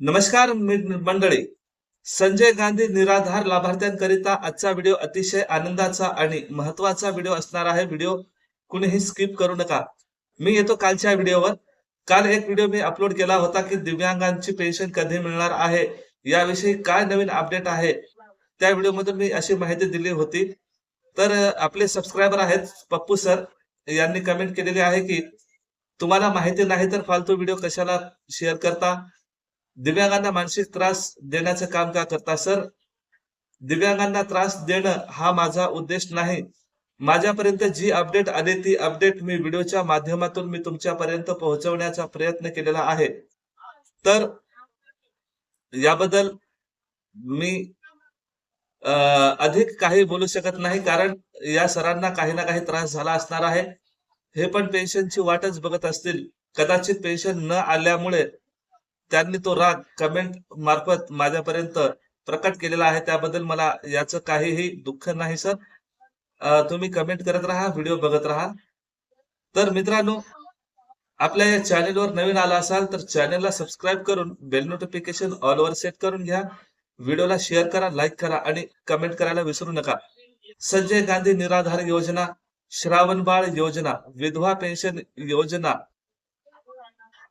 नमस्कार मंडळी. संजय गांधी निराधार लाभार्थ्यांकरिता आजचा व्हिडिओ अतिशय आनंदाचा आणि महत्त्वाचा व्हिडिओ असणार आहे. व्हिडिओ कुणीही स्किप करू नका. मी येतो कालच्या व्हिडिओवर. काल एक व्हिडिओ मी अपलोड केला होता की दिव्यांगांची पेन्शन कधी मिळणार आहे? याविषयी काय नवीन अपडेट आहे? त्या व्हिडिओमधून मी अशी माहिती दिली होती. तर आपले सबस्क्रायबर आहेत पप्पू सर यांनी कमेंट केलेली आहे की तुम्हाला माहिती नाही तर फालतू व्हिडिओ कशाला शेअर करता? दिव्यांगांना मानसिक त्रास देण्याचं काम का करता सर दिव्यांगांना त्रास देणं हा माझा उद्देश नाही. माझ्यापर्यंत जी अपडेट आली ती अपडेट मी व्हिडिओच्या माध्यमातून मी तुमच्यापर्यंत पोहोचवण्याचा प्रयत्न केलेला आहे. तर याबद्दल मी अधिक काही बोलू शकत नाही कारण या सरांना काही ना काही त्रास झाला असणार आहे. हे पण पेन्शनची वाटच बघत असतील. कदाचित पेन्शन न आल्यामुळे त्यांनी तो राग कमेंट मार्फत माझ्यापर्यंत प्रकट केलेला आहे. त्याबद्दल मला याचं काहीही दुःख नाही सर तुम्ही कमेंट करत राहा व्हिडिओ बघत राहा. तर मित्रांनो आपल्या या चॅनेलवर नवीन आला असाल तर चॅनेलला सबस्क्राईब करून बेल नोटिफिकेशन ऑलवर सेट करून घ्या. व्हिडिओला शेअर करा लाईक करा आणि कमेंट करायला विसरू नका. संजय गांधी निराधार योजना श्रावण बाळ योजना विधवा पेन्शन योजना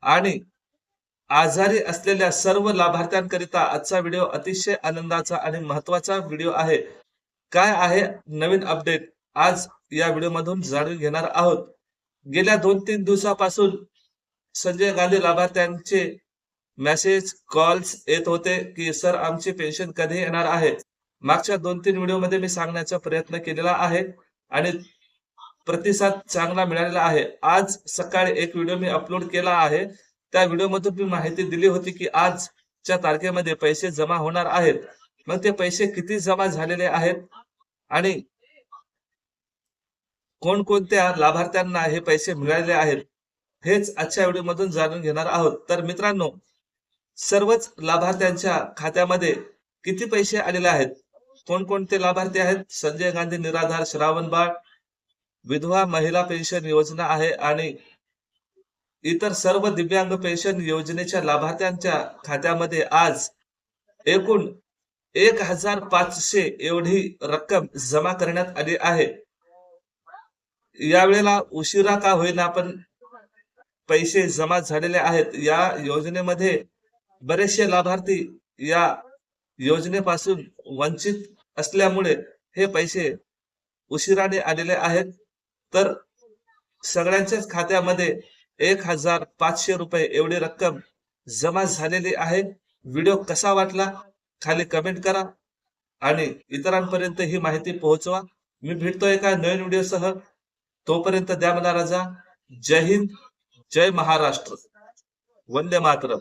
आणि आजारी असलेल्या सर्व लाभार्थ्यांकरिता आजचा व्हिडिओ अतिशय आनंदाचा आणि महत्त्वाचा व्हिडिओ आहे. काय आहे नवीन अपडेट? आज या व्हिडिओ मधून जाणून घेणार आहोत. गेल्या दोन तीन दिवसापासून संजय गांधी लाभार्थ्यांचे मेसेज कॉल्स येत होते की सर आमची पेन्शन कधी येणार आहे? मागच्या दोन तीन व्हिडिओमध्ये मी सांगण्याचा प्रयत्न केलेला आहे आणि प्रतिसाद चांगला मिळालेला आहे. आज सकाळी एक व्हिडिओ मी अपलोड केला आहे. त्या व्हिडिओमधून मी माहिती दिली होती की आजच्या तारखेमध्ये पैसे जमा होणार आहेत. मग ते पैसे किती जमा झालेले आहेत? आणि कोणकोणत्या लाभार्थ्यांना हे पैसे मिळालेले आहेत? हेच आजच्या व्हिडिओमधून जाणून घेणार आहोत. तर मित्रांनो सर्वच लाभार्थ्यांच्या खात्यामध्ये किती पैसे आलेले आहेत? कोणकोणते लाभार्थी आहेत? संजय गांधी निराधार श्रावण बाळ विधवा महिला पेन्शन योजना आहे आणि इतर सर्व दिव्यांग पेन्शन योजनेच्या लाभार्थ्यांच्या खात्यामध्ये आज एकूण एक हजार पाचशे एवढी रक्कम जमा करण्यात आली आहे. यावेळेला उशिरा का होईना पण पैसे जमा झालेले आहेत. या योजनेमध्ये बरेचसे लाभार्थी या योजनेपासून वंचित असल्यामुळे हे पैसे उशिराने आलेले आहेत. तर सगळ्यांच्याच खात्यामध्ये एक हजार पाचशे रुपये एवढी रक्कम जमा झालेली आहे. व्हिडिओ कसा वाटला खाली कमेंट करा आणि इतरांपर्यंत ही माहिती पोहोचवा. मी भेटतोय एका नवीन व्हिडिओसह. तोपर्यंत द्या मला रजा. जय हिंद. जय महाराष्ट्र. वंदे मातरम.